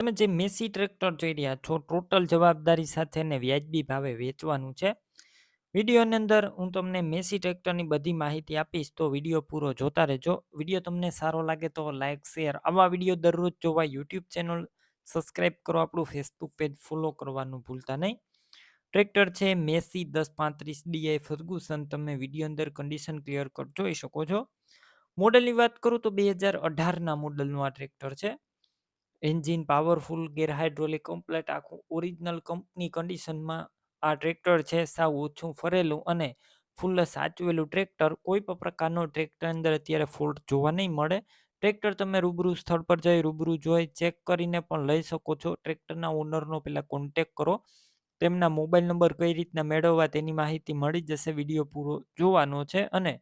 તમે જે Massey tractor જોઈ રહ્યા છો, ટોટલ જવાબદારી સાથે ને વ્યાજબી ભાવે વેચવાનું છે. વિડીયોની અંદર હું તમને મેસી ટ્રેક્ટરની બધી માહિતી આપીશ, તો વીડિયો પૂરો જોતા રહેજો. વીડિયો તમને સારો લાગે તો લાઇક શેર, આવા વીડિયો દરરોજ જોવા યુટ્યુબ ચેનલ સબસ્ક્રાઈબ કરો, આપણું ફેસબુક પેજ ફોલો કરવાનું ભૂલતા નહીં. ટ્રેક્ટર છે મેસી દસ પાંત્રીસ ડીઆઈ ફર્ગુસન, તમે વીડિયો અંદર કન્ડિશન ક્લિયર કર, જોઈ શકો છો. મોડલની વાત કરું તો બે હજાર અઢારના મોડલનું આ ટ્રેક્ટર છે. Engine powerful gear hydraulic complete, આખું ઓરિજિનલ કંપની કન્ડિશનમાં આ ટ્રેક્ટર છે, સાવ ઓછું ફરેલું અને ફૂલ સાચવેલું ટ્રેક્ટર. કોઈ પણ પ્રકારનો ટ્રેક્ટર અંદર અત્યારે ફોલ્ટ જોવા નહીં મળે. ટ્રેક્ટર તમે રૂબરૂ સ્થળ પર જઈ રૂબરૂ જોઈ ચેક કરીને પણ લઈ શકો છો. ટ્રેક્ટરના ઓનરનો પહેલાં કોન્ટેક કરો. તેમના મોબાઈલ નંબર કઈ રીતના મેળવવા તેની માહિતી મળી જશે. વીડિયો પૂરો જોવાનો છે અને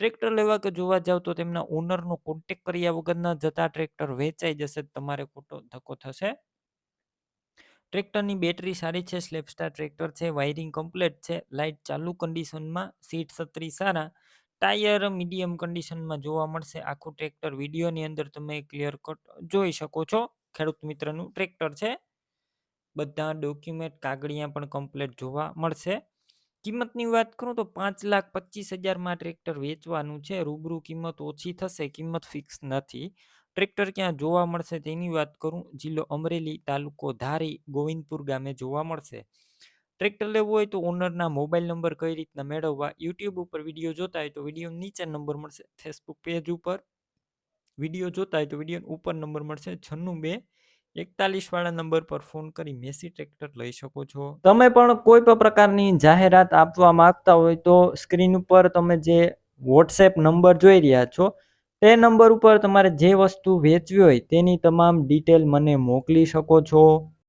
ટ્રેક્ટર લેવા કે જોવા જાવ તો તેમના ઓનરનો કોન્ટેક કર્યા વગર ન જતા ટ્રેક્ટર વેચાઈ જશે, તમારે ખોટો ધક્કો થશે. ટ્રેક્ટરની બેટરી સારી છે સ્લેપસ્ટાર ટ્રેક્ટર છે, વાયરિંગ કમ્પ્લેટ છે લાઇટ ચાલુ કન્ડિશનમાં સીટ સત્રી સારા, ટાયર મીડિયમ કન્ડિશનમાં જોવા મળશે. આખું ટ્રેક્ટર વિડીયોની અંદર તમે ક્લિયર કટ જોઈ શકો છો. ખેડૂત મિત્રનું ટ્રેક્ટર છે. બધા ડોક્યુમેન્ટ કાગળિયા પણ કમ્પ્લેટ જોવા મળશે. કિંમતની વાત કરું તો પાંચ લાખ પચીસ હજારમાં ટ્રેક્ટર વેચવાનું છે. રૂબરૂ કિંમત ઓછી થશે, કિંમત ફિક્સ નથી. ટ્રેક્ટર ક્યાં જોવા મળશે તેની વાત કરું. જિલ્લો અમરેલી તાલુકો ધારી ગોવિંદપુર ગામે જોવા મળશે. ટ્રેક્ટર લેવું હોય તો ઓનરના મોબાઈલ નંબર કઈ રીતના મેળવવા, યુટ્યુબ ઉપર વીડિયો જોતા હોય તો વીડિયો નીચે નંબર મળશે. ફેસબુક પેજ ઉપર વીડિયો જોતા હોય તો વીડિયો ઉપર નંબર મળશે. છન્નું બે એકતાલીસ વાળા નંબર પર ફોન કરી મેસી ટ્રેક્ટર લઈ શકો છો. તમે પણ કોઈ પણ પ્રકારની જાહેરાત આપવા માંગતા હોય તો સ્ક્રીન ઉપર તમે જે વોટ્સએપ નંબર જોઈ રહ્યા છો, તે નંબર ઉપર તમારે જે વસ્તુ વેચવી હોય તેની તમામ ડિટેલ મને મોકલી શકો છો.